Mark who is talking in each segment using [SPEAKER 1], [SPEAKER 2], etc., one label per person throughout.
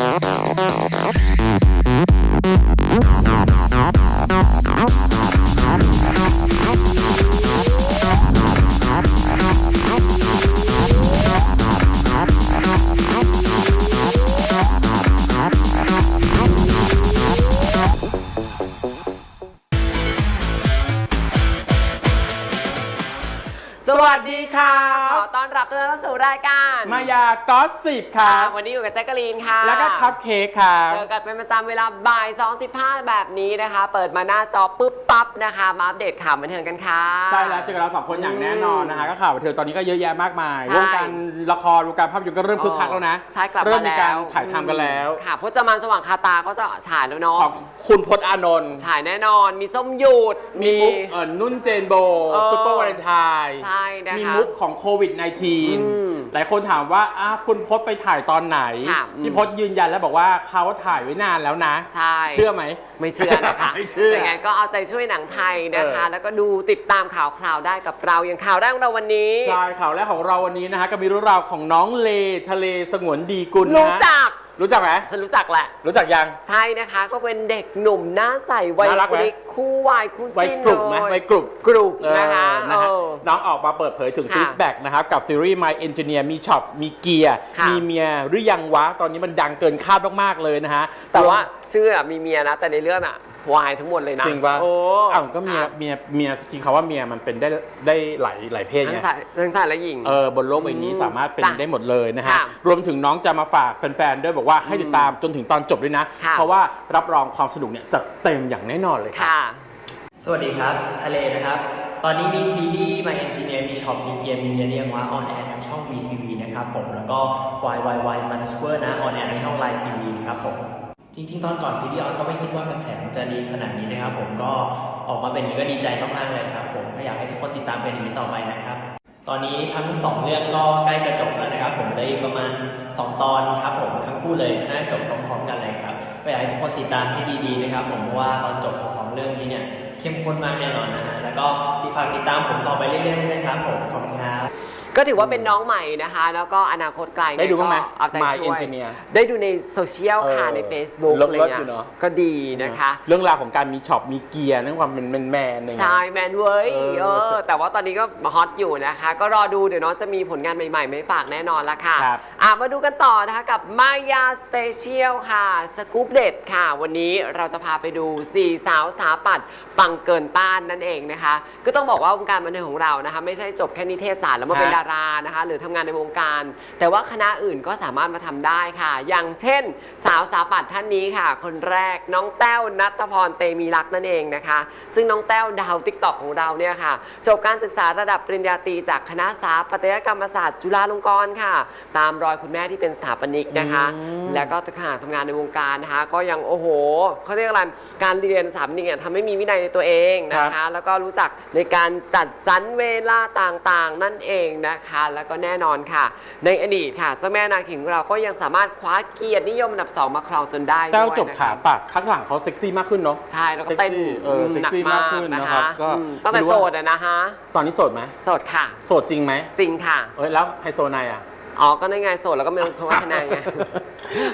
[SPEAKER 1] Bye. ายา
[SPEAKER 2] กอสสิบค่ะ
[SPEAKER 1] ค่ะวันนี้อยู่กับแจ๊กกะลีนค่ะ
[SPEAKER 2] แล้วก็คัพเค้กค่ะ
[SPEAKER 1] เจอกันเป็นประจำเวลาบ่าย2.15 แบบนี้นะคะ เปิดมาหน้าจอปุ๊บปั๊บนะคะ มาอัปเดตข่าวบันเทิงกันค่ะ
[SPEAKER 2] ใช่แล้วเจอกับเราสองคนอย่างแน่นอนนะคะ ก็ข่าวบันเทิงตอนนี้ก็เยอะแยะมากมาย
[SPEAKER 1] ใช่
[SPEAKER 2] วงการละครวงการภาพยนตร์ก็เริ่มคึกคักแล้วนะ
[SPEAKER 1] ใช่กลับ
[SPEAKER 2] เริ่
[SPEAKER 1] มาม
[SPEAKER 2] มี
[SPEAKER 1] แล้ว
[SPEAKER 2] การถ่ายทำกันแล้ว
[SPEAKER 1] ค่ะพจมานสว่างคาตาก็จะฉายแล้วเนาะ
[SPEAKER 2] ของคุณพจน์อานนท์
[SPEAKER 1] ฉายแน่นอนมีส้มหยุด
[SPEAKER 2] มีมุกเอ่อนุ่นเจนโบ
[SPEAKER 1] เออ
[SPEAKER 2] ซุปเปอร์วาเลนไทน์
[SPEAKER 1] ใช่นะคะ
[SPEAKER 2] มีมุกของโควิด
[SPEAKER 1] ม
[SPEAKER 2] -19 หลายคนถามว่าอ้าวคุณพจน์ไปถ่ายตอนไหน
[SPEAKER 1] ค่ะอืม
[SPEAKER 2] พี่พจน์ยืนยันแล้วบอกว่าเขาถ่ายไว้นานแล้วนะ
[SPEAKER 1] ใช่
[SPEAKER 2] เชื่อไหม
[SPEAKER 1] ไม่เชื่อนะคะ
[SPEAKER 2] ไม่เชื่อ
[SPEAKER 1] แต่ไงก็เอาใจช่วยหนังไทยนะคะ
[SPEAKER 2] เออ
[SPEAKER 1] แล้วก็ดูติดตามข่าวคราวได้กับเราอย่างข่าวแรกของเราวันนี้
[SPEAKER 2] ใช่ข่าวแรกของเราวันนี้นะฮะก็มีเรื่องราวของน้องเลทะเลสงวนดีกุลนะ
[SPEAKER 1] รู้
[SPEAKER 2] ฮะ
[SPEAKER 1] จัก
[SPEAKER 2] รู้จักไหม
[SPEAKER 1] ฉันรู้จักแหละ
[SPEAKER 2] รู้จักยัง
[SPEAKER 1] ใช่นะคะ ก็เป็นเด็กหนุ่มหน้าใสวัย
[SPEAKER 2] น่ารักไหม
[SPEAKER 1] พริกคู่วายคู่
[SPEAKER 2] ไว้
[SPEAKER 1] จิ้น
[SPEAKER 2] กลุ่มไหม
[SPEAKER 1] เลย
[SPEAKER 2] ไว้กลุ่ม
[SPEAKER 1] กลุ่ม
[SPEAKER 2] เออ
[SPEAKER 1] นะคะ
[SPEAKER 2] นะฮะ
[SPEAKER 1] เออ
[SPEAKER 2] น้องออกมาเปิดเผยถึง
[SPEAKER 1] ค่ะ
[SPEAKER 2] ฟีดแบ็กนะครับ กับซีรีส์ My Engineer มีช็อปมีเกียร์
[SPEAKER 1] ค่ะ
[SPEAKER 2] มีเมียหรือยังวะ ตอนนี้มันดังเกินคาดมาก ๆ เลยนะฮะ
[SPEAKER 1] แต่ว่าชื่ออะมีเมียนะแต่ในเรื่องอะ วายทั้งหมดเลยนะ
[SPEAKER 2] จริงปะ
[SPEAKER 1] โอ้
[SPEAKER 2] อ้าวก็เมีย
[SPEAKER 1] ค่ะ
[SPEAKER 2] เมียเมียจริงเขาว่าเมียมันเป็นได้ได้หลายหลายเพศ
[SPEAKER 1] ทั้
[SPEAKER 2] ไง
[SPEAKER 1] งชายทั้งชายและหญิง
[SPEAKER 2] เออบนโลกใบนี้
[SPEAKER 1] อืม
[SPEAKER 2] สามารถเป็น
[SPEAKER 1] จ้ะ
[SPEAKER 2] ได้หมดเลยนะฮะ
[SPEAKER 1] ค่ะ
[SPEAKER 2] รวมถึงน้องจะมาฝากแฟนๆด้วยบอกว่าให้ติดตามจนถึงตอนจบด้วยนะ
[SPEAKER 1] ค่ะ
[SPEAKER 2] เพราะว่ารับรองความสนุกเนี่ยจะเต็มอย่างแน่นอนเลยครับ
[SPEAKER 1] ค่ะ
[SPEAKER 3] สวัสดีครับ ทะเลนะครับ ตอนนี้มีซีรีส์ My Engineer มีช็อป มีเกียร์มีเมียเรียงว่าออนแอร์ทางช่อง VTV นะครับผม แล้วก็ YYY m a n s w e r นะออนแอร์ทางช่อง Line TV ครับผม จริง ๆ ตอนก่อนซีรีส์ออนก็ไม่คิดว่ากระแสมันจะดีขนาดนี้นะครับ ผมก็ออกมาเป็นนี้ก็ดีใจมากๆเลยครับ ผมก็อยากให้ทุกคนติดตามเป็นนี้ต่อไปนะครับ ตอนนี้ทั้งสองเรื่องก็ใกล้จะจบแล้วนะครับ ผมได้ประมาณ 2 ตอนครับ ผมทั้งคู่เลยน่าจะจบพร้อมๆกันเลยครับก็อยากให้ทุกคนติดตามให้ดีๆนะครับ ผมเพราะว่าตอนจบของสองเรื่องนี้เนี่ยเข้มข้นมากแน่นอนนะฮะแล้วก็ติดฝากติดตามผมต่อไปเรื่อยๆนะครับ ผมขอบคุณครับ
[SPEAKER 1] ก็ถือว่าเป็นน้องใหม่นะคะ แล้วก็อนาคตไกล
[SPEAKER 2] ได้ดูบ้างไหม
[SPEAKER 1] ก็เอาใจ
[SPEAKER 2] My
[SPEAKER 1] ช่วย
[SPEAKER 2] Engineer
[SPEAKER 1] ได้ดูในโซเชียลค่ะ
[SPEAKER 2] เออ
[SPEAKER 1] ใน Facebook
[SPEAKER 2] เลิศ
[SPEAKER 1] อะไร
[SPEAKER 2] เลิศ
[SPEAKER 1] เงี้
[SPEAKER 2] อยู่เนอะ
[SPEAKER 1] ก็ดีนะคะ
[SPEAKER 2] เรื่องราวของการมีช็อปมีเกียร์นั่นความเป็นแมนๆเนี่ย
[SPEAKER 1] ใช่แมนเว้ย
[SPEAKER 2] เออ
[SPEAKER 1] เออแต่ว่าตอนนี้ก็ฮอตอยู่นะคะ ก็รอดูเดี๋ยวน้องจะมีผลงานใหม่ๆไม่ฝากแน่นอนละค่ะ
[SPEAKER 2] ครับ
[SPEAKER 1] อะ มาดูกันต่อนะคะกับมายาสเปเชียลค่ะสกู๊ปเด็ดค่ะ วันนี้เราจะพาไปดู4สาวสาปัดปังเกินต้านนั่นเองนะคะ ก็ต้องบอกว่าวงการบันเทิงของเรานะคะ ไม่ใช่จบแค่นิเทศศาสตร์แล้วมาเป็น
[SPEAKER 2] ฮะ
[SPEAKER 1] ดารานะคะหรือทำงานในวงการ แต่ว่าคณะอื่นก็สามารถมาทำได้ค่ะ อย่างเช่น สาวสาปัดท่านนี้ค่ะ คนแรกน้องแต้วนัทพรเตมีรักนั่นเองนะคะ ซึ่งน้องแต้วดาวติ๊กต็อกของเราเนี่ยค่ะจบการศึกษาระดับปริญญาตรีจากคณะสถาปัตยกรรมศาสตร์จุฬาลงกรณ์ค่ะ ตามรอยคุณแม่ที่เป็นสถาปนิกนะคะ
[SPEAKER 2] อืม
[SPEAKER 1] แล้วก็ขณะทำงานในวงการนะคะ ก็ยังโอ้โหเขาเรียกอะไรการเรียนสถาปนิกเนี่ยทำให้มีวินัยในตัวเองนะคะ แล้วก็รู้จักในการจัดสรรเวลาต่างๆ นั่นเองนะคะ แล้วก็แน่นอนค่ะ ในอดีตค่ะเจ้าแม่นาคินของเราก็ยังสามารถคว้าเกียรตินิยมอันดับสองมาครองจนได้
[SPEAKER 2] แต้ว
[SPEAKER 1] ด้วย
[SPEAKER 2] จบ
[SPEAKER 1] นะคะ
[SPEAKER 2] ขาปักข้างหลังเขาเซ็กซี่มากขึ้นเนาะ
[SPEAKER 1] ใช่แล้วก็เต้น
[SPEAKER 2] เซ็กซี่เออเซ็กซี่มากขึ้นนะครับก็
[SPEAKER 1] อืมตั้งแต่
[SPEAKER 2] ไม่รู้
[SPEAKER 1] โส
[SPEAKER 2] ว่า
[SPEAKER 1] ดอะนะฮะ
[SPEAKER 2] ตอนนี้โสดไหม
[SPEAKER 1] โสดค่ะ
[SPEAKER 2] โสดจริงไหม
[SPEAKER 1] จริงค่ะ
[SPEAKER 2] เอ้ยแล้วไฮโซไนอะ
[SPEAKER 1] อ๋อ ก็ได้ไงโสดแล้วก็ไม่ต้องพัฒนาไง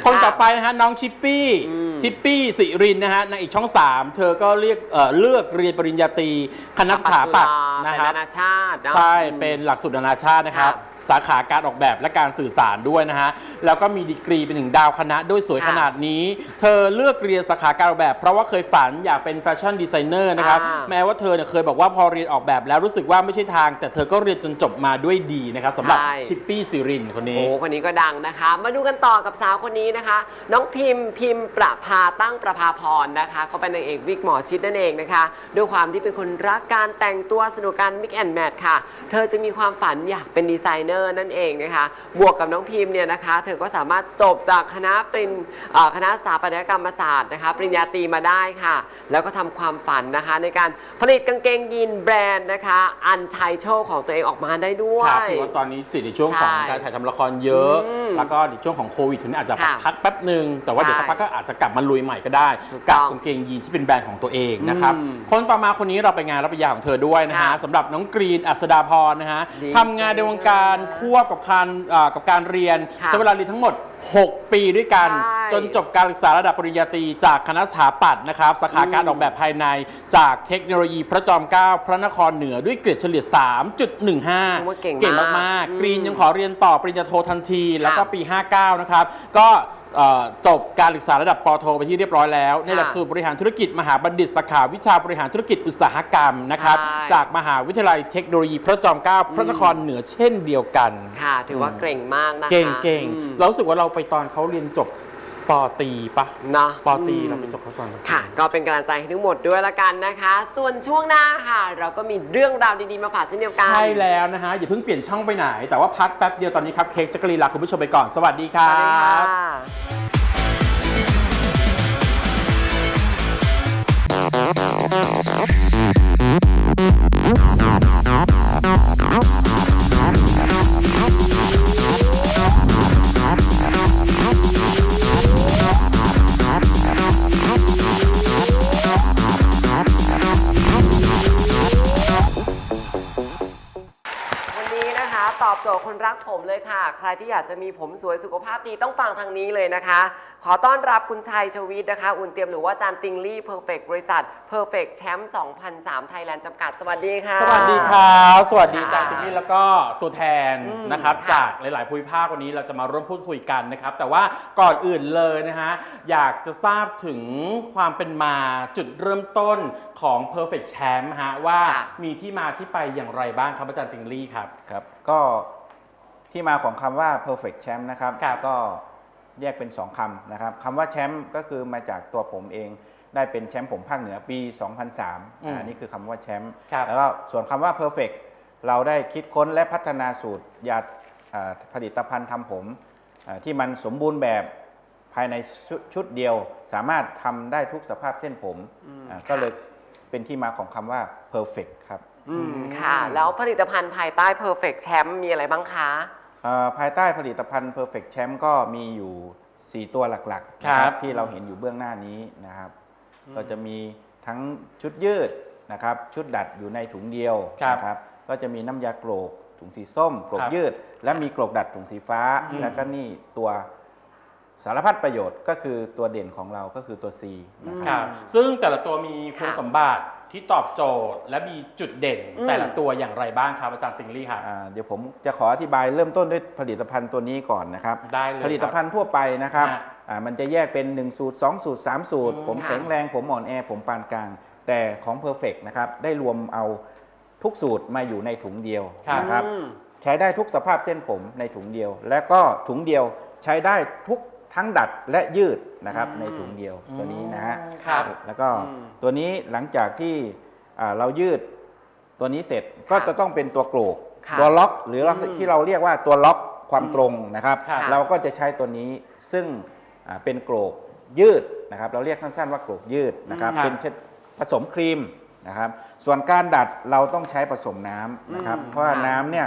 [SPEAKER 2] คนต่อไปนะฮะน้องชิปปี้
[SPEAKER 1] อืม
[SPEAKER 2] ชิปปี้สิรินนะฮะในอีกช่อง 3 เธอก็เรียกเอ่อเลือกเรียนปริญญาตรีคณะสถาปัตย์
[SPEAKER 1] นะ
[SPEAKER 2] นะ
[SPEAKER 1] ค
[SPEAKER 2] ค
[SPEAKER 1] รั
[SPEAKER 2] รั
[SPEAKER 1] บบนานาชาติเนอะ
[SPEAKER 2] ใช่ เป็นหลักสูตรนานาชาตินะครับ
[SPEAKER 1] ครับ
[SPEAKER 2] สาขาการออกแบบและการสื่อสารด้วยนะฮะ แล้วก็มีดีกรีเป็นถึงดาวคณะด้วยสวย
[SPEAKER 1] ค่ะ
[SPEAKER 2] ขนาดนี้ เธอเลือกเรียนสาขาการออกแบบ เพราะว่าเคยฝันอยากเป็นแฟชั่นดีไซเนอร์นะครับ
[SPEAKER 1] อ่า
[SPEAKER 2] แม้ว่าเธอเนี่ยเคยบอกว่าพอเรียนออกแบบแล้วรู้สึกว่าไม่ใช่ทาง แต่เธอก็เรียนจนจบมาด้วยดีนะครับสำหรับ
[SPEAKER 1] ใช่
[SPEAKER 2] ชิปปี้สิรินคนนี้
[SPEAKER 1] โอ้คนนี้ก็ดังนะคะ มาดูกันต่อกับสาวคนนี้นะคะ น้องพิมพ์พิมพ์ประภาตั้งประภาพรนะคะเขาเป็นนางเอกวิกหมอชิดนั่นเองนะคะ ด้วยความที่เป็นคนรักการแต่งตัวสนุกการมิกแอนแมทค่ะ เธอจะมีความฝันอยากเป็นดีไซเนอร์นั่นเองนะคะ บวกกับน้องพิมพ์เนี่ยนะคะ เธอก็สามารถจบจากคณะปริญเอ่อคณะสถาปัตยกรรมศาสตร์นะคะปริญญาตรีมาได้ค่ะ แล้วก็ทำความฝันนะคะ ในการผลิตกางเกงยีนแบรนด์นะคะ อันไทโชของตัวเองออกมาได้ด้ว
[SPEAKER 2] ครับ
[SPEAKER 1] ย
[SPEAKER 2] ถือว่าตอนนี้ติดในช่วงของ
[SPEAKER 1] ใช่
[SPEAKER 2] การถ่ายทำละครเยอะ
[SPEAKER 1] อืม
[SPEAKER 2] แล้วก็ในช่วงของโควิดถึงนี้อาจจะ
[SPEAKER 1] ค่ะ
[SPEAKER 2] พักแป๊บหนึ่งแต่ว่าเดี๋ยว
[SPEAKER 1] ใช่
[SPEAKER 2] สักพักก็อาจจะกลับมาลุยใหม่ก็ได้
[SPEAKER 1] ถูก
[SPEAKER 2] กับ
[SPEAKER 1] ต้อง
[SPEAKER 2] กางเกงยีนที่เป็นแบรนด์ของตัวเองนะครับ
[SPEAKER 1] อืม
[SPEAKER 2] คนต่อมาคนนี้เราไปงานรับปริญญาของเธอด้วยนะฮะ
[SPEAKER 1] ค่ะ
[SPEAKER 2] สำหรับน้องกรีนอัศดาพรนะฮะ
[SPEAKER 1] ดี
[SPEAKER 2] ทำงานในวงการควบกับการอ่ากับการเรียน
[SPEAKER 1] ค่ะ
[SPEAKER 2] ใช้เวลาเรียนทั้งหมด 6 ปีด้วยกัน
[SPEAKER 1] ใช่
[SPEAKER 2] จนจบการศึกษาระดับปริญญาตรีจากคณะสถาปัตย์นะครับสาขาการออกแบบภายในจากเทคโนโลยีพระจอมเกล้าพระนครเหนือด้วยเกรดเฉลี่ย3.15
[SPEAKER 1] ว่าเก่งมาก
[SPEAKER 2] มาก
[SPEAKER 1] อืม
[SPEAKER 2] ๆกรีนยังขอเรียนต่อปริญญาโททันที แล้วก็
[SPEAKER 1] ค่ะ
[SPEAKER 2] ปี 59 นะครับ ก็ เอ่อจบการศึกษาระดับปอโทไปที่เรียบร้อยแล้ว ในหลัก
[SPEAKER 1] ค่ะ
[SPEAKER 2] สูตรบริหารธุรกิจมหาบัณฑิตสาขาวิชาบริหารธุรกิจอุตสาหกรรมนะครับ
[SPEAKER 1] ใช่
[SPEAKER 2] จากมหาวิทยาลัยเทคโนโลยีพระจอมเกล้าพระนครเหนือเช่นเดียวกัน
[SPEAKER 1] ค่ะ ถือว่าเก่งมากนะคะ
[SPEAKER 2] เก่งเก่ง
[SPEAKER 1] อืม
[SPEAKER 2] เรารู้สึกว่าเราไปตอนเขาเรียนจบ ปอตรีปะ
[SPEAKER 1] เนาะ
[SPEAKER 2] ปอตรี
[SPEAKER 1] อืม
[SPEAKER 2] เราไปจบเขาตอน
[SPEAKER 1] ค่ะ ก็เป็นกำลังใจให้ทั้งหมดด้วยละกันนะคะ ส่วนช่วงหน้าค่ะ เราก็มีเรื่องราวดีๆมาฝากเช่นเดียวกัน
[SPEAKER 2] ใช่แล้วนะฮะ อย่าเพิ่งเปลี่ยนช่องไปไหน แต่ว่าพักแป๊บเดียวตอนนี้ครับเค้กจักรีลาคุณผู้ชมไปก่อนสวัสดีค
[SPEAKER 1] ส
[SPEAKER 2] รั
[SPEAKER 1] วัสดีค่ะ ตอบโจทย์คนรักผมเลยค่ะ ใครที่อยากจะมีผมสวยสุขภาพดีต้องฟังทางนี้เลยนะคะ ขอต้อนรับคุณชัยชวิตนะคะ อุ่นเตรียมหรือว่าจานติงลี่เพอร์เฟกบริษัทเพอร์เฟกแชมป์2003ไทยแลนด์จำกัด สวัสดีค่ะ
[SPEAKER 2] สวัสดีครับ สวัสดี
[SPEAKER 1] ค่ะ
[SPEAKER 2] อาจารย์ติ๊กนี่แล้วก็ตัวแทน
[SPEAKER 1] อืม
[SPEAKER 2] นะครับ
[SPEAKER 1] ค่ะ
[SPEAKER 2] จากหลาย ๆ ภูมิภาควันนี้เราจะมาร่วมพูดคุยกันนะครับ แต่ว่าก่อนอื่นเลยนะฮะอยากจะทราบถึงความเป็นมาจุดเริ่มต้นของ Perfect Champ ฮะว่า
[SPEAKER 1] ค่ะ
[SPEAKER 2] มีที่มาที่ไปอย่างไรบ้างครับอาจารย์ติงลี่ครับ
[SPEAKER 4] ครับ ก็ที่มาของคำว่า perfect champ นะครับ
[SPEAKER 2] ครับ
[SPEAKER 4] ก็แยกเป็น 2คำนะครับคำว่าแชมป์ก็คือมาจากตัวผมเอง ได้เป็นแชมป์ผมภาคเหนือปี 2003
[SPEAKER 2] อืม
[SPEAKER 4] อ่านี่คือคำว่าแชมป์
[SPEAKER 2] ครับ
[SPEAKER 4] แล้วก็ส่วนคำว่า perfect เราได้คิดค้นและพัฒนาสูตรยาอ่าผลิตภัณฑ์ทำผมอ่าที่มันสมบูรณ์แบบภายในชุดชุดเดียว สามารถทำได้ทุกสภาพเส้นผม
[SPEAKER 1] อืม
[SPEAKER 4] อ่า
[SPEAKER 1] ค่ะ
[SPEAKER 4] ก็เลยเป็นที่มาของคำว่า perfect ครับ
[SPEAKER 1] อืมค่ะ แล้วผลิตภัณฑ์ภายใต้ Perfect Champ มีอะไรบ้างคะ
[SPEAKER 4] เอ่อภายใต้ผลิตภัณฑ์ Perfect Champ ก็มีอยู่ 4 ตัวหลักๆ
[SPEAKER 2] ครับ
[SPEAKER 4] นะที่เราเห็นอยู่เบื้องหน้านี้นะครับ ก็จะมีทั้งชุดยืดนะครับ ชุดดัดอยู่ในถุงเดียว
[SPEAKER 2] ครับ
[SPEAKER 4] นะครับ ก็จะมีน้ำยาโกรกถุงสีส้มโกร
[SPEAKER 2] ค
[SPEAKER 4] ก
[SPEAKER 2] รับ
[SPEAKER 4] ยืด และมีโกรกดัดถุงสีฟ้า
[SPEAKER 2] อืม
[SPEAKER 4] แล้วก็นี่ตัว สารพัดประโยชน์ก็คือตัวเด่นของเราก็คือตัว C นะค
[SPEAKER 2] ครับรับซึ่งแต่ละตัวมีคุณ
[SPEAKER 1] ค่ะ
[SPEAKER 2] สมบัติที่ตอบโจทย์ และมีจุดเด่น
[SPEAKER 1] อืม
[SPEAKER 2] แต่ละตัวอย่างไรบ้างครับอาจารย์ติงลี่ครับ
[SPEAKER 4] อ่าเดี๋ยวผมจะขออธิบายเริ่มต้นด้วยผลิตภัณฑ์ตัวนี้ก่อนนะครับ
[SPEAKER 2] ได้เลย
[SPEAKER 4] ผลิตภัณฑ์ทั่วไปนะครับ
[SPEAKER 2] ฮะ
[SPEAKER 4] อ่ามันจะแยกเป็น 1 สูตร 2 สูตร 3 สูตร
[SPEAKER 2] อืม
[SPEAKER 4] ผม
[SPEAKER 1] ค่ะ
[SPEAKER 4] แข็งแรงผมอ่อนแอ ผมปานกลาง แต่ของ Perfect นะครับได้รวมเอาทุกสูตรมาอยู่ในถุงเดียว
[SPEAKER 2] ครับ
[SPEAKER 4] นะครับ
[SPEAKER 1] อืม
[SPEAKER 4] ใช้ได้ทุกสภาพเส้นผมในถุงเดียว และก็ถุงเดียวใช้ได้ทุก ทั้งดัดและยืดนะครับ
[SPEAKER 1] อืม
[SPEAKER 4] ในถุงเดียวตัวนี้นะฮะ
[SPEAKER 2] ครับ
[SPEAKER 4] แล้วก็
[SPEAKER 1] อืม
[SPEAKER 4] ตัวนี้หลังจากที่อ่าเรายืดตัวนี้เสร็จก็
[SPEAKER 1] ค่ะ
[SPEAKER 4] จะต้องเป็นตัวโกรก
[SPEAKER 1] ค่ะ
[SPEAKER 4] ตัวล็อกหรือ
[SPEAKER 1] อืม
[SPEAKER 4] ที่เราเรียกว่าตัวล็อกความตรงนะครับ
[SPEAKER 2] ค่ะ
[SPEAKER 4] เราก็จะใช้ตัวนี้ซึ่งอ่าเป็นโกรกยืดนะครับ เราเรียกสั้นๆว่าโกรกยืดนะครับ
[SPEAKER 2] ครับ
[SPEAKER 4] เป็นเช่นผสมครีมนะครับ ส่วนการดัดเราต้องใช้ผสมน้ำนะครับ
[SPEAKER 1] อืม
[SPEAKER 4] เพราะว่า
[SPEAKER 1] ค่ะ
[SPEAKER 4] น้ำเนี่ย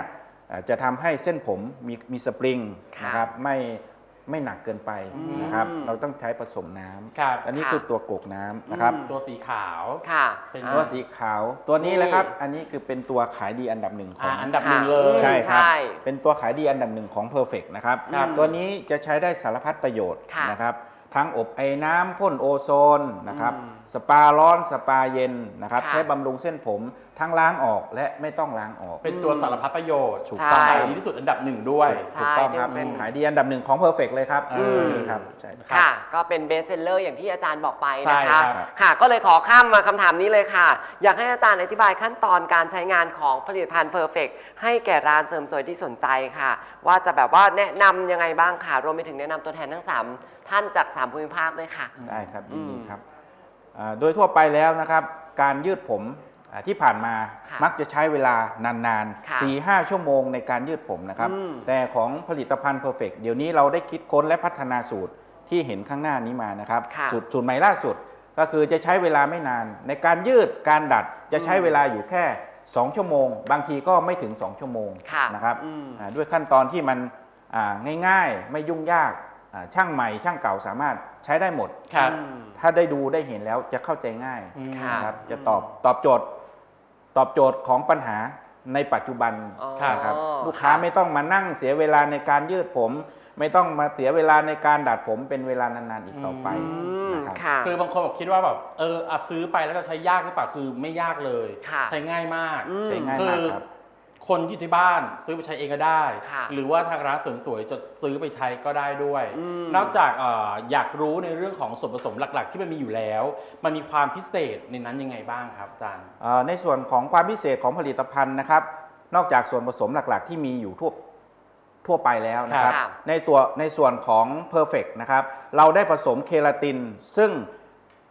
[SPEAKER 4] อ่าจะทำให้เส้นผมมีมีสปริง
[SPEAKER 1] ค่ะ
[SPEAKER 4] นะครับไม่ ไม่หนักเกินไปนะครับ
[SPEAKER 1] อืม
[SPEAKER 4] เราต้องใช้ผสมน้ำ
[SPEAKER 2] ครับ
[SPEAKER 4] อันนี้
[SPEAKER 1] ค่ะ
[SPEAKER 4] คือตัวโกรกน้ำนะครับ
[SPEAKER 1] อืม
[SPEAKER 2] ตัวสีขาว
[SPEAKER 1] ค่ะ
[SPEAKER 2] เป็น
[SPEAKER 4] ตัวสีขาวตัวนี้แหละครับ
[SPEAKER 1] นี่
[SPEAKER 4] อันนี้คือเป็นตัวขายดีอันดับหนึ่งขอ
[SPEAKER 2] อ่าง อันดับหนึ่งเลย
[SPEAKER 4] ใช่ครับ
[SPEAKER 1] ใช่
[SPEAKER 4] เป็นตัวขายดีอันดับหนึ่งของ Perfect นะครับ
[SPEAKER 1] ครับ
[SPEAKER 4] ตัวนี้จะใช้ได้สารพัดประโยชน์
[SPEAKER 1] ค่ะ
[SPEAKER 4] นะครับ ทั้งอบไอ้น้ำพ่นโอโซนนะครับ
[SPEAKER 1] อืม
[SPEAKER 4] สปาร้อนสปาเย็นนะครับ
[SPEAKER 1] ค่ะ
[SPEAKER 4] ใช้บำรุงเส้นผม ทั้งล้างออกและไม่ต้องล้างออก
[SPEAKER 2] เป็นตัวสารพัดประโยชน์
[SPEAKER 4] ถูก
[SPEAKER 1] ใช่
[SPEAKER 4] ต้อง
[SPEAKER 2] ขายดีที่สุดอันดับหนึ่งด้วย
[SPEAKER 4] ถูกต้องครับ
[SPEAKER 1] ใช่ที่เป็น
[SPEAKER 4] ขายดีอันดับหนึ่งของ Perfect เลยครับ
[SPEAKER 2] อืม
[SPEAKER 4] นี่ครับใช่
[SPEAKER 2] ครับ
[SPEAKER 1] ค่ะ ก็เป็นเบสเซลเลอร์อย่างที่อาจารย์บอกไป
[SPEAKER 2] ใช่
[SPEAKER 1] นะคะ
[SPEAKER 2] ครับ
[SPEAKER 1] ค่ะก็เลยขอข้ามมาคำถามนี้เลยค่ะ อยากให้อาจารย์อธิบายขั้นตอนการใช้งานของผลิตภัณฑ์ Perfect ให้แก่ร้านเสริมสวยที่สนใจค่ะ ว่าจะแบบว่าแนะนำยังไงบ้างค่ะ รวมไปถึงแนะนำตัวแทนทั้ง 3 ท่านจาก 3 ภูมิภาคด้วยค่ะ
[SPEAKER 4] ได้ครับยินดี
[SPEAKER 1] อืม
[SPEAKER 4] ครับอ่าโดยทั่วไปแล้วนะครับ การยืดผมอ่า ที่ผ่านมา
[SPEAKER 1] ค่ะ
[SPEAKER 4] มักจะใช้เวลานาน
[SPEAKER 1] ค่ะ
[SPEAKER 4] ๆ4-5ชั่วโมงในการยืดผมนะครับ
[SPEAKER 1] อืม
[SPEAKER 4] แต่ของผลิตภัณฑ์ Perfect เดี๋ยวนี้เราได้คิดค้นและพัฒนาสูตรที่เห็นข้างหน้านี้มานะครับ
[SPEAKER 1] ค่ะ
[SPEAKER 4] สูตรสูตรใหม่ล่าสุดก็คือจะใช้เวลาไม่นาน ในการยืดการดัดจะใช้เวลาอยู่แค่ 2 ชั่วโมง บางทีก็ไม่ถึง 2 ชั่วโมง
[SPEAKER 1] ค่ะ
[SPEAKER 4] นะครับ
[SPEAKER 1] อืม
[SPEAKER 4] อ่าด้วยขั้นตอนที่มันอ่าง่ายๆ ไม่ยุ่งยากอ่าช่างใหม่ช่างเก่าสามารถใช้ได้หมด
[SPEAKER 2] ครับ
[SPEAKER 1] อืม
[SPEAKER 4] ถ้าได้ดูได้เห็นแล้วจะเข้าใจง่าย
[SPEAKER 2] อืม
[SPEAKER 1] ค่ะ
[SPEAKER 4] นะครับจะตอบตอบโจทย์ ตอบโจทย์ของปัญหาในปัจจุบัน
[SPEAKER 1] อ๋อ
[SPEAKER 4] นะครับ
[SPEAKER 1] ค่ะ
[SPEAKER 4] ลูกค้าไม่ต้องมานั่งเสียเวลาในการยืดผม ไม่ต้องมาเสียเวลาในการดัดผมเป็นเวลานานๆอีกต่อไป
[SPEAKER 1] อืม
[SPEAKER 4] นะครับ
[SPEAKER 1] ค่ะ
[SPEAKER 2] คือบางคนบอกคิดว่าแบบเอออะซื้อไปแล้วจะใช้ยากหรือเปล่าคือไม่ยากเลย
[SPEAKER 1] ค่ะ
[SPEAKER 2] ใช้ง่ายมาก
[SPEAKER 1] อืม
[SPEAKER 4] ใช้ง่าย
[SPEAKER 2] คื
[SPEAKER 4] มาก
[SPEAKER 2] อ
[SPEAKER 4] ครับ
[SPEAKER 2] คนที่อยู่ที่บ้านซื้อไปใช้เองก็ได้
[SPEAKER 1] ค่ะ
[SPEAKER 2] หรือว่าทางร้านเสริมสวยจะซื้อไปใช้ก็ได้ด้วย
[SPEAKER 1] อืม
[SPEAKER 2] นอกจากเอออยากรู้ในเรื่องของส่วนผสมหลักๆ ที่มันมีอยู่แล้ว มันมีความพิเศษในนั้นยังไงบ้างครับอาจารย์
[SPEAKER 4] เอ่อในส่วนของความพิเศษของผลิตภัณฑ์นะครับ นอกจากส่วนผสมหลักๆ ที่มีอยู่ทั่วทั่วไปแล้วนะครับ
[SPEAKER 1] ครับ
[SPEAKER 4] ในตัวในส่วนของ Perfect นะครับ เราได้ผสมเคลาติน ซึ่ง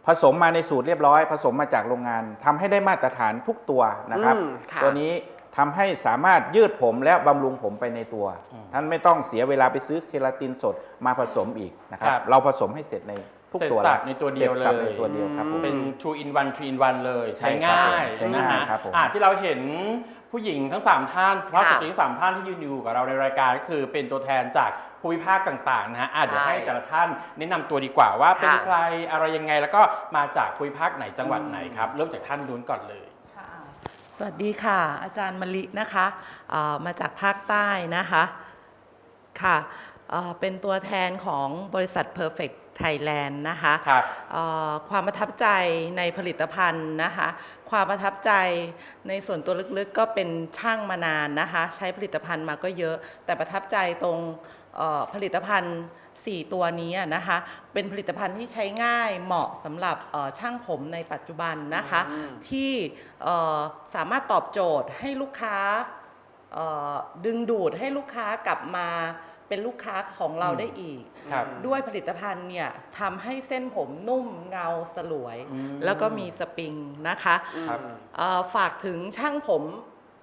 [SPEAKER 4] ผสมมาในสูตรเรียบร้อย ผสมมาจากโรงงานทำให้ได้มาตรฐานทุกตัวนะครับ
[SPEAKER 1] อืมค่ะ
[SPEAKER 4] ตัวนี้ ทำให้สามารถยืดผมและบำรุงผมไปในตัว
[SPEAKER 2] อืม
[SPEAKER 4] ท่านไม่ต้องเสียเวลาไปซื้อเคลาตินสดมาผสมอีกนะครับ
[SPEAKER 2] ครับ
[SPEAKER 4] เราผสมให้เสร็จในทุก
[SPEAKER 2] เสร็จ
[SPEAKER 4] ตัว
[SPEAKER 2] สั
[SPEAKER 4] แล้
[SPEAKER 2] บในตัวเดียว
[SPEAKER 4] สร็จสับ
[SPEAKER 2] เลย
[SPEAKER 4] ในตัวเดียวครับผม
[SPEAKER 2] เป็น two in one three in one เลย
[SPEAKER 4] ใช่
[SPEAKER 2] ใช้
[SPEAKER 4] ครับ
[SPEAKER 2] ง่าย
[SPEAKER 4] ผมใช้
[SPEAKER 2] นะ
[SPEAKER 4] ง่าย
[SPEAKER 2] ฮะ
[SPEAKER 4] ครับผม
[SPEAKER 2] อะที่เราเห็นผู้หญิงทั้ง 3 ท่านสภาพส
[SPEAKER 1] ค่ะ
[SPEAKER 2] ตรีทั้งสามท่านที่ยืนอยู่กับเราในรายการก็คือเป็นตัวแทนจากภูมิภาคต่างๆนะฮะอะเดี๋ยว
[SPEAKER 1] ใช่
[SPEAKER 2] ให้แต่ละท่านแนะนำตัวดีกว่าว่าเป็น
[SPEAKER 1] ค่ะ
[SPEAKER 2] ใครอะไรยังไงแล้วก็มาจากภูมิภาคไหนจังหวัดไหนครับ เริ่มจากท่านนู้นก่อนเลย
[SPEAKER 5] ค่ะ สวัสดีค่ะ อาจารย์มะลินะคะเอ่อมาจากภาคใต้นะคะค่ะเอ่อเป็นตัวแทนของบริษัท Perfect Thailand นะคะ
[SPEAKER 2] ครับ
[SPEAKER 5] เอ่อความประทับใจในผลิตภัณฑ์นะคะ ความประทับใจในส่วนตัวลึกๆก็เป็นช่างมานานนะคะ ใช้ผลิตภัณฑ์มาก็เยอะ แต่ประทับใจตรงเอ่อ ผลิตภัณฑ์ 4 ตัวนี้อะนะคะ เป็นผลิตภัณฑ์ที่ใช้ง่ายเหมาะสำหรับเอ่อช่างผมในปัจจุบันนะคะ ที่เอ่อสามารถตอบโจทย์ให้ลูกค้าเอ่อดึงดูดให้ลูกค้ากลับมาเป็นลูกค้าของเราได้อีก
[SPEAKER 2] ครับ
[SPEAKER 5] ด้วยผลิตภัณฑ์เนี่ยทำให้เส้นผมนุ่มเงาสลวย
[SPEAKER 2] อืม
[SPEAKER 5] แล้วก็มีสปริงนะคะ
[SPEAKER 2] ครับ
[SPEAKER 5] เอ่อฝากถึงช่างผม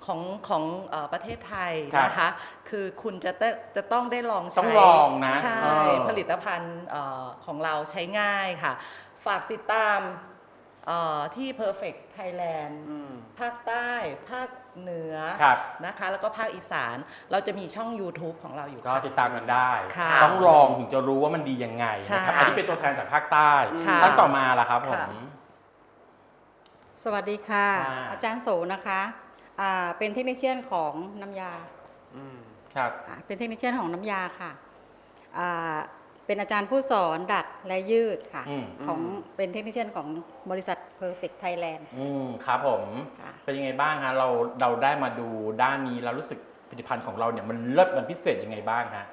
[SPEAKER 5] ของของเออประเทศไทย
[SPEAKER 2] ครับ
[SPEAKER 5] นะคะ คือคุณจะต้องจะต้องได้ลองใช้
[SPEAKER 2] ต้องลองนะ
[SPEAKER 5] ใช่
[SPEAKER 2] เออ
[SPEAKER 5] ผลิตภัณฑ์เอ่อของเราใช้ง่ายค่ะ ฝากติดตามเอ่อที่ Perfect Thailand ภาคใต้ ภาคเหนือ
[SPEAKER 2] ครับ
[SPEAKER 5] นะคะ แล้วก็ภาคอีสานเราจะมีช่อง YouTube ของเราอยู่
[SPEAKER 2] ก็
[SPEAKER 5] ค่ะ
[SPEAKER 2] ติดตามกันได้
[SPEAKER 5] ค่ะ
[SPEAKER 2] ต้องลองถึงจะรู้ว่ามันดียังไงนะครับ
[SPEAKER 5] ใช่
[SPEAKER 2] อันนี้เป็นตัวแทนจากภาคใต้
[SPEAKER 5] ค่ะ
[SPEAKER 2] ท่านต่อมาล่ะครับผม
[SPEAKER 5] ค่ะ
[SPEAKER 6] สวัสดีค่ะ
[SPEAKER 2] ค่ะ
[SPEAKER 6] อาจารย์โสนะคะ อ่าเป็นเทคนิคเชียนของน้ำยา
[SPEAKER 2] ครับ
[SPEAKER 6] อ่าเป็นเทคนิคเชียนของน้ำยาค่ะอ่าเป็นอาจารย์ผู้สอนดัดและยืดค่ะ
[SPEAKER 2] อืม
[SPEAKER 6] ของเป็นเทคนิคเชียนของบริษัท Perfect Thailand
[SPEAKER 2] อืมครับผม
[SPEAKER 6] ค่ะ
[SPEAKER 2] เป็นยังไงบ้างฮะเราเราได้มาดูด้านนี้แล้วรู้สึกผลิตภัณฑ์ของเราเนี่ยมันเลิศมันพิเศษยังไงบ้างฮะ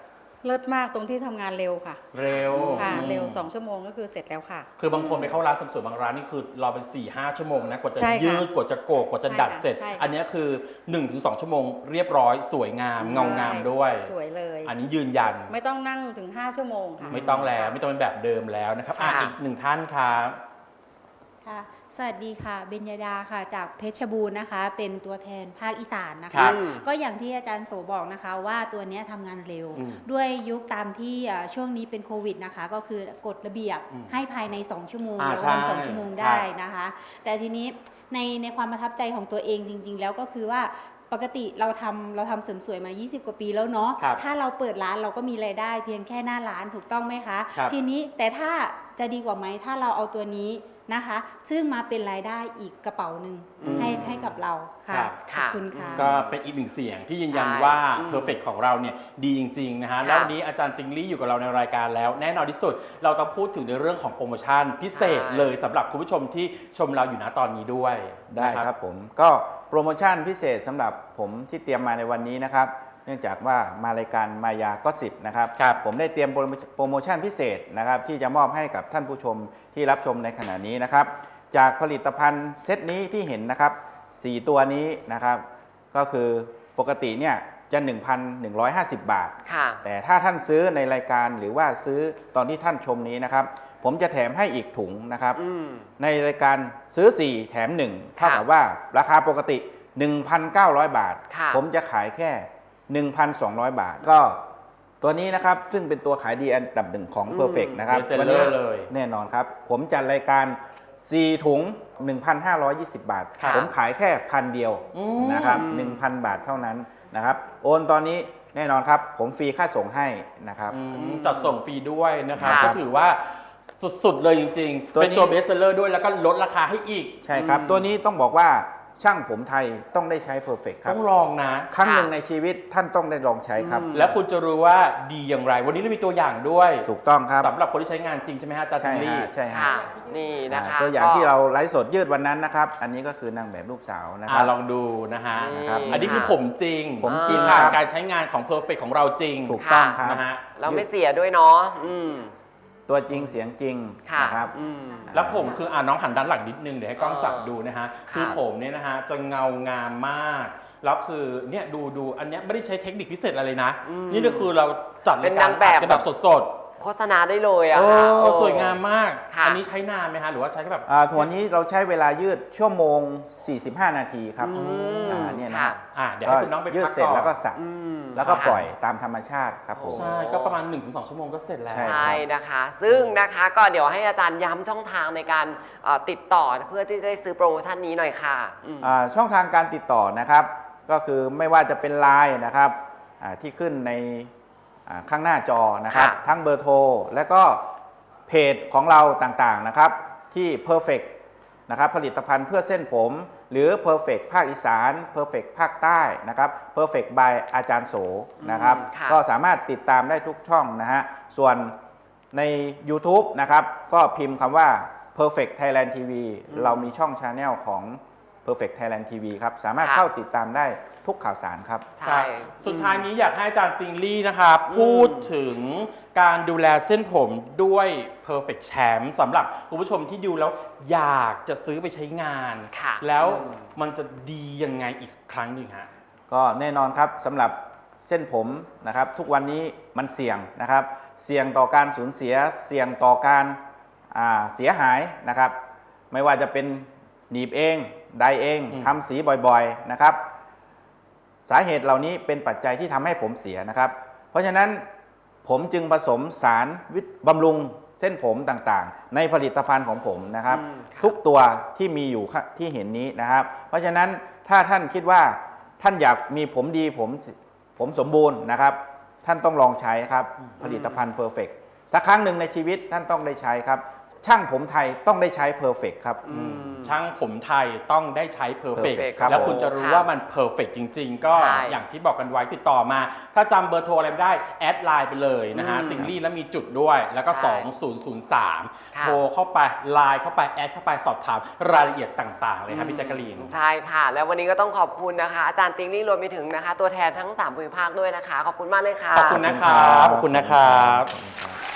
[SPEAKER 6] เลิศมากตรงที่ทำงานเร็วค่ะ
[SPEAKER 2] เร็ว
[SPEAKER 6] ค่ะ
[SPEAKER 2] อืม
[SPEAKER 6] เร็ว 2 ชั่วโมงก็คือเสร็จแล้วค่ะ
[SPEAKER 2] คือบางคนไปเข้าร้านเสริมสวยบางร้านนี่คือรอเป็น4ี่ห้าชั่วโมงนะกว่าจะ
[SPEAKER 6] ใช่ค่ะ
[SPEAKER 2] ยืดกว่าจะโกกกว่าจะ
[SPEAKER 6] ใช่
[SPEAKER 2] ดัด
[SPEAKER 6] ค่ะ
[SPEAKER 2] เสร็จ
[SPEAKER 6] ใช่ค่ะ
[SPEAKER 2] อันเนี้ยคือ1นถึงสชั่วโมง เรียบร้อยสวยงามเงางามด้วย
[SPEAKER 6] สวยเลย
[SPEAKER 2] อันนี้ยืนยัน
[SPEAKER 6] ไม่ต้องนั่งถึง 5 ชั่วโมงค่ะ
[SPEAKER 2] ไม่ต้องแล้วไม่ต้องเป็นแบบเดิมแล้วนะครับอะ
[SPEAKER 1] ค่ะ
[SPEAKER 2] อีกหนึ่งท่านครับ
[SPEAKER 7] ค่ะสวัสดีค่ะ เบญญาดาค่ะ จากเพชรบูรณ์นะคะ เป็นตัวแทนภาคอีสานนะ
[SPEAKER 2] ครั
[SPEAKER 7] คะ
[SPEAKER 2] บ
[SPEAKER 7] ก็อย่างที่อาจารย์โสบอกนะคะว่าตัวเนี้ยทำงานเร็ว
[SPEAKER 2] อืม
[SPEAKER 7] ด้วยยุคตามที่อ่าช่วงนี้เป็นโควิดนะคะ ก็คือกฎระเบียบ
[SPEAKER 2] อืม
[SPEAKER 7] ให้ภายใน 2 ชั่วโมง
[SPEAKER 2] อ่า
[SPEAKER 7] เรา
[SPEAKER 2] ใช่
[SPEAKER 7] ทำสองชั่วโมง
[SPEAKER 2] ค
[SPEAKER 7] ได้
[SPEAKER 2] รับ
[SPEAKER 7] นะคะ แต่ทีนี้ในในความประทับใจของตัวเองจริง ๆ แล้วก็คือว่าปกติเราทำเราทำเสริมสวยมา 20 กว่าปีแล้วเนาะ
[SPEAKER 2] ครับ
[SPEAKER 7] ถ้าเราเปิดร้านเราก็มีรายได้ เพียงแค่หน้าร้านถูกต้องไหมคะ
[SPEAKER 2] ครับ
[SPEAKER 7] ทีนี้แต่ถ้าจะดีกว่าไหมถ้าเราเอาตัวนี้ นะคะ ซึ่งมาเป็นรายได้อีกกระเป๋าหนึ่ง
[SPEAKER 2] อืม
[SPEAKER 7] ให้ให้กับเรา
[SPEAKER 2] ครั
[SPEAKER 7] ค่ะ
[SPEAKER 2] บ
[SPEAKER 7] ขอบคุณค่ะ
[SPEAKER 2] ก็เป็นอีกหนึ่งเสียงที่ยืนยัน
[SPEAKER 1] ใช่
[SPEAKER 2] ว่า
[SPEAKER 1] อืม
[SPEAKER 2] Perfect ของเราเนี่ยดีจริงๆนะฮะ
[SPEAKER 1] ค่ะ
[SPEAKER 2] แล้ววันนี้อาจารย์ติงลี่อยู่กับเราในรายการแล้ว แน่นอนที่สุด เราต้องพูดถึงในเรื่องของโปรโมชั่นพิเศษ
[SPEAKER 1] ใช่
[SPEAKER 2] เลยสำหรับคุณผู้ชมที่ชมเราอยู่ณตอนนี้ด้วย
[SPEAKER 4] ได้
[SPEAKER 2] นะ ครับ
[SPEAKER 4] ผมก็โปรโมชั่นพิเศษสำหรับผมที่เตรียมมาในวันนี้นะครับ เนื่องจากว่ามารายการมายาก็สิบนะครับ
[SPEAKER 2] ครับ
[SPEAKER 4] ผมได้เตรียมโปรโมโปรโมชั่นพิเศษนะครับ ที่จะมอบให้กับท่านผู้ชมที่รับชมในขณะนี้นะครับ จากผลิตภัณฑ์เซตนี้ที่เห็นนะครับ 4 ตัวนี้นะครับ ก็คือปกติเนี่ยจะ 1,150 บาท
[SPEAKER 1] ค่ะ
[SPEAKER 4] แต่ถ้าท่านซื้อในรายการหรือว่าซื้อตอนที่ท่านชมนี้นะครับ ผมจะแถมให้อีกถุงนะครับ
[SPEAKER 1] อืม
[SPEAKER 4] ในรายการซื้อ 4 แถม1เท่ากับว่าราคาปกติ 1,900 บาท
[SPEAKER 1] ค่ะ
[SPEAKER 4] ผมจะขายแค่ 1,200 บาท ก็ตัวนี้นะครับ ซึ่งเป็นตัวขายดีอันดับหนึ่งของ
[SPEAKER 1] อืม
[SPEAKER 4] Perfect นะครับ
[SPEAKER 2] Best seller
[SPEAKER 4] วันี้
[SPEAKER 2] เลย
[SPEAKER 4] แน่นอนครับ ผมจัดรายการ 4 ถุง 1,520 บาท
[SPEAKER 2] ครับ
[SPEAKER 4] ผมขายแค่พันเดียว
[SPEAKER 2] อืม
[SPEAKER 4] นะครับ 1,000 บาทเท่านั้นนะครับ โอนตอนนี้แน่นอนครับ ผมฟรีค่าส่งให้นะครับ
[SPEAKER 2] อืมจัดส่งฟรีด้วยนะครับ
[SPEAKER 1] ครับ
[SPEAKER 2] ก็ถือว่าสุด ๆ เลยจริง ๆ
[SPEAKER 4] ตัวนี้
[SPEAKER 2] เป็นตัวเบสเซอร์ด้วยแล้วก็ลดราคาให้อีก
[SPEAKER 4] ใช่ครับ
[SPEAKER 1] อืม
[SPEAKER 4] ตัวนี้ต้องบอกว่า ช่างผมไทยต้องได้ใช้ Perfect ครั
[SPEAKER 2] ต้
[SPEAKER 4] บ
[SPEAKER 2] องลองนะ
[SPEAKER 4] ครั้งหนึ่งในชีวิตท่านต้องได้ลองใช้ครับ
[SPEAKER 1] อืม
[SPEAKER 2] แล้วคุณจะรู้ว่าดีอย่างไร วันนี้เรามีตัวอย่างด้วย
[SPEAKER 4] ถูกต้องครับ
[SPEAKER 2] สำหรับคนที่ใช้งานจริงใช่ไหมฮะอาจารย์
[SPEAKER 4] ใช่
[SPEAKER 2] ติงลี่
[SPEAKER 4] ฮะใช่ฮะ
[SPEAKER 1] ค่ะนี่นะคะ
[SPEAKER 4] อ่าตัวอย่าง
[SPEAKER 1] ก็
[SPEAKER 4] ที่เราไลฟ์สดยืดวันนั้นนะครับ อันนี้ก็คือนางแบบลูกสาวนะค
[SPEAKER 2] อ่า
[SPEAKER 4] รับ
[SPEAKER 2] ลองดูนะฮะ
[SPEAKER 4] นะครับ
[SPEAKER 2] อันนี้คือผมจริง
[SPEAKER 4] ผมจริง
[SPEAKER 2] ผ่าน
[SPEAKER 4] ครับ
[SPEAKER 2] การใช้งานของ Perfect ของเราจริง
[SPEAKER 4] ถูกต้องครับ
[SPEAKER 2] นะฮะ
[SPEAKER 1] เราไม่เสียด้วยเนาะอืม
[SPEAKER 4] ตัวจริงเสียงจริง
[SPEAKER 1] ค่ะ
[SPEAKER 4] นะครับ
[SPEAKER 1] อืม
[SPEAKER 2] แล้วผมคืออ่าน้องหันด้านหลังนิดนึงเดี๋ยวให้กล้อง
[SPEAKER 1] เออ
[SPEAKER 2] จับดูนะฮะคือ
[SPEAKER 1] ค่ะ
[SPEAKER 2] ผมเนี่ยนะฮะจะเงางามมากแล้วคือเนี่ยดูดูอันเนี้ยไม่ได้ใช้เทคนิคพิเศษอะไรเลยนะนี่ก็คือเราจัด
[SPEAKER 1] เป็น
[SPEAKER 2] รายการ
[SPEAKER 1] นางแบบ
[SPEAKER 2] อัดกันแบบสด
[SPEAKER 1] โฆษณาได้เลย
[SPEAKER 2] ๆ
[SPEAKER 1] อะ
[SPEAKER 2] โอ้
[SPEAKER 1] ค่ะเออ
[SPEAKER 2] สวยงามมาก
[SPEAKER 1] ค่ะ
[SPEAKER 2] อันนี้ใช้นานไหมฮะ หรือว่าใช้แค่แบบ
[SPEAKER 4] อ่าถัวนี้เราใช้เวลายืดชั่วโมง 45 นาทีครับ
[SPEAKER 1] อืม
[SPEAKER 4] อ่าเนี่ยนะ
[SPEAKER 1] ค่ะ
[SPEAKER 2] อ่าเดี๋ยวให้คุณน้องไป
[SPEAKER 4] ยืด
[SPEAKER 2] พัก
[SPEAKER 4] เสร็จ
[SPEAKER 2] ก่อน
[SPEAKER 4] แล้วก็สระ
[SPEAKER 1] อืม
[SPEAKER 4] แล้วก็
[SPEAKER 1] ค่ะ
[SPEAKER 4] ปล่อยตามธรรมชาติครับผม
[SPEAKER 2] ใช่ ก็ประมาณ 1-2 ชั่วโมงก็เสร็จแล้ว
[SPEAKER 4] ใช่
[SPEAKER 1] ใช่นะคะ ซึ่งนะคะก็เดี๋ยวให้อาจารย์ย้ำช่องทางในการเอ่อติดต่อเพื่อที่จะได้ซื้อโปรโมชั่นนี้หน่อยค่ะอืม
[SPEAKER 4] อ่าช่องทางการติดต่อนะครับ ก็คือไม่ว่าจะเป็นไลน์นะครับอ่าที่ขึ้นในอ่า ข้างหน้าจอนะครับ
[SPEAKER 1] ค่ะ
[SPEAKER 4] ทั้งเบอร์โทร และก็เพจของเราต่างๆนะครับ ที่ Perfect นะครับผลิตภัณฑ์เพื่อเส้นผม หรือ Perfect ภาคอีสาน Perfect ภาคใต้นะครับ Perfect by อาจารย์โสนะครับ
[SPEAKER 1] อืมค่ะ
[SPEAKER 4] ก็สามารถติดตามได้ทุกช่องนะฮะ ส่วนใน YouTube นะครับ ก็พิมพ์คำว่า Perfect Thailand TV เรามีช่องชาแนลของ Perfect Thailand TV ครับ สามารถ
[SPEAKER 1] ค่ะ
[SPEAKER 4] เข้าติดตามได้ ทุกข่าวสารครับ
[SPEAKER 1] ใช่
[SPEAKER 2] สุดท้ายนี้อยากให้อาจารย์ติงลี่นะครับพูดถึงการดูแลเส้นผมด้วย Perfect Champ สำหรับคุณผู้ชมที่ดูแล้วอยากจะซื้อไปใช้งาน
[SPEAKER 1] ค่ะ
[SPEAKER 2] แล้ว
[SPEAKER 1] อืม
[SPEAKER 2] มันจะดียังไงอีกครั้งหนึ่งฮะ
[SPEAKER 4] ก็แน่นอนครับสำหรับเส้นผมนะครับ ทุกวันนี้มันเสี่ยงนะครับ เสี่ยงต่อการสูญเสียเสี่ยงต่อการอ่าเสียหายนะครับ ไม่ว่าจะเป็นหนีบเองไดเอง
[SPEAKER 2] อืม
[SPEAKER 4] ทำสีบ่อยๆนะครับ สาเหตุเหล่านี้เป็นปัจจัยที่ทำให้ผมเสียนะครับ เพราะฉะนั้นผมจึงผสมสารวิตบำรุงเส้นผมต่างๆ ในผลิตภัณฑ์ของผมนะครับ
[SPEAKER 1] อืมค่ะ
[SPEAKER 4] ทุกตัวที่มีอยู่ค่ะที่เห็นนี้นะครับ เพราะฉะนั้นถ้าท่านคิดว่าท่านอยากมีผมดีผมผมสมบูรณ์นะครับ ท่านต้องลองใช้ครับผลิตภัณฑ์เพอร์เฟกสักครั้งหนึ่งในชีวิตท่านต้องได้ใช้ครับ ช่างผมไทยต้องได้ใช้เพอร์เฟกครับ
[SPEAKER 1] อืม
[SPEAKER 2] ช่างผมไทยต้องได้ใช้ Perfect
[SPEAKER 4] Perfect ครับ
[SPEAKER 2] แล้วคุณจะรู้
[SPEAKER 1] ค่ะ
[SPEAKER 2] ว่ามัน Perfect จริง ๆ ก็
[SPEAKER 1] ใช่
[SPEAKER 2] อย่างที่บอกกันไว้ติดต่อมา ถ้าจำเบอร์โทรอะไรไม่ได้ แอดไลน์ไปเลยนะฮะ
[SPEAKER 1] อืม
[SPEAKER 2] ติงลี่แล้วมีจุดด้วยแล้วก็
[SPEAKER 1] ใช่
[SPEAKER 2] 2003
[SPEAKER 1] ค่ะ
[SPEAKER 2] โทรเข้าไปไลน์เข้าไป แอดเข้าไปสอบถามรายละเอียดต่าง ๆ เลยครับพี่แจ๊กกะลีน
[SPEAKER 1] ใช่ค่ะ แล้ววันนี้ก็ต้องขอบคุณนะคะ อาจารย์ติงลี่รวมไปถึงนะคะ ตัวแทนทั้ง3ภูมิภาคด้วยนะคะ ขอบคุณมากเลยค่ะ
[SPEAKER 2] ขอบคุณนะครับ ขอบคุณนะครับ
[SPEAKER 4] ขอบคุณครับ